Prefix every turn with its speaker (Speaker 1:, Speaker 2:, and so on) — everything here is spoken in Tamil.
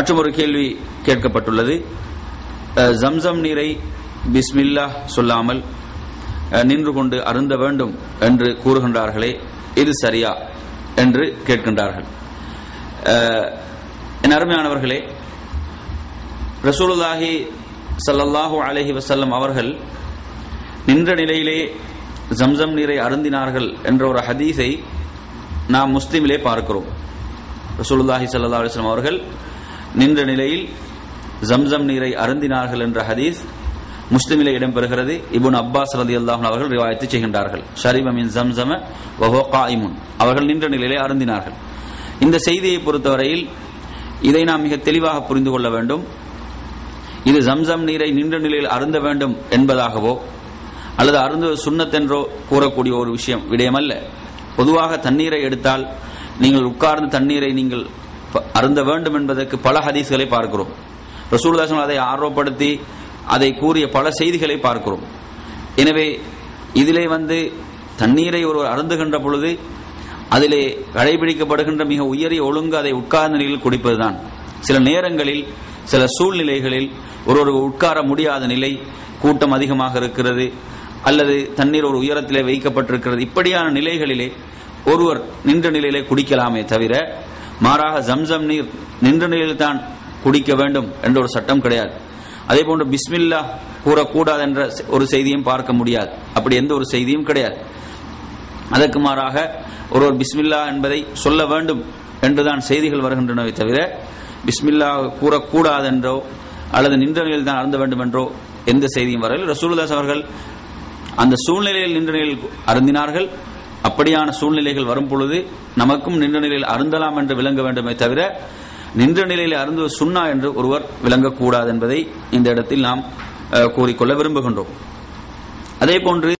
Speaker 1: மற்றும் ஒரு கேள்வி கேட்கப்பட்டுள்ளது. ஜம்சம் நீரை பிஸ்மில்லா சொல்லாமல் நின்று கொண்டு அருந்த வேண்டும் என்று கூறுகின்றார்களே இது சரியா என்று கேட்கின்றார்கள். என் அருமையானவர்களே ரசூலுல்லாஹி ஸல்லல்லாஹு அலஹி வசல்லம் அவர்கள் நின்ற நிலையிலே ஜம்சம் நீரை அருந்தினார்கள் என்ற ஒரு ஹதீஸை நாம் முஸ்லிமிலே பார்க்கிறோம். ரசூலுல்லாஹி சல்லா அலைஹி அவர்கள் நின்ற நிலையில் ஜம்சம் நீரை அருந்தினார்கள் என்ற ஹதீஸ் முஸ்லிமிலே இடம்பெறுகிறது. இபுன் அப்பாஸ் ரதி அல்லாஹன் அவர்கள் ரிவாயத்து செய்கின்றார்கள். ஷரிப ஜம்சம வஹுவ காயிமுன். அவர்கள் நின்ற நிலையிலே அருந்தினார்கள். இந்த செய்தியை பொறுத்தவரையில் இதை நாம் மிக தெளிவாக புரிந்து கொள்ள வேண்டும். இது ஜம்சம் நீரை நின்ற நிலையில் அருந்த வேண்டும் என்பதாகவோ அல்லது அருந்துவது சுண்ணத்தென்றோ கூறக்கூடிய ஒரு விஷயம் விடயமல்ல. பொதுவாக தண்ணீரை எடுத்தால் நீங்கள் உட்கார்ந்து தண்ணீரை நீங்கள் அருந்த வேண்டும் என்பதற்கு பல ஹதீஸ்களை பார்க்கிறோம். ரசூலுல்லாஹி அதை ஆர்வப்படுத்தி அதை கூறிய பல செய்திகளை பார்க்கிறோம். எனவே இதிலே வந்து தண்ணீரை ஒருவர் அருந்துகின்ற பொழுது அதிலே கடைபிடிக்கப்படுகின்ற மிக உயரிய ஒழுங்கு அதை உட்கார்ந்த நிலையில் குடிப்பதுதான். சில நேரங்களில் சில சூழ்நிலைகளில் ஒருவர் உட்கார முடியாத நிலை கூட்டம் அதிகமாக இருக்கிறது அல்லது தண்ணீர் ஒரு உயரத்திலே வைக்கப்பட்டிருக்கிறது. இப்படியான நிலைகளிலே ஒருவர் நின்ற நிலையிலே குடிக்கலாமே தவிர மாறாக ஜம்சம் நீர் நின்ற நிலையில் தான் குடிக்க வேண்டும் என்ற ஒரு சட்டம் கிடையாது. அதே போன்று பிஸ்மில்லா கூறக்கூடாது என்ற ஒரு செய்தியும் பார்க்க முடியாது. அப்படி எந்த ஒரு செய்தியும் கிடையாது. அதற்கு மாறாக ஒருவர் பிஸ்மில்லா என்பதை சொல்ல வேண்டும் என்றுதான் செய்திகள் வருகின்றனவே தவிர பிஸ்மில்லா கூறக்கூடாது என்றோ அல்லது நின்ற நிலையில் தான் அருந்த வேண்டும் என்றோ எந்த செய்தியும் வரவில்லை. ரசூல்தாஸ் அவர்கள் அந்த சூழ்நிலையில் நின்ற நிலையில் அருந்தினார்கள். அப்படியான சூழ்நிலைகள் வரும் பொழுது நமக்கும் நின்ற நிலையில் அருந்தலாம் என்று விளங்க வேண்டுமே தவிர நின்ற நிலையில் அருந்துவது சுன்னா என்று ஒருவர் விளங்கக்கூடாது என்பதை இந்த இடத்தில் நாம் கூறிக்கொள்ள விரும்புகின்றோம். அதே போன்று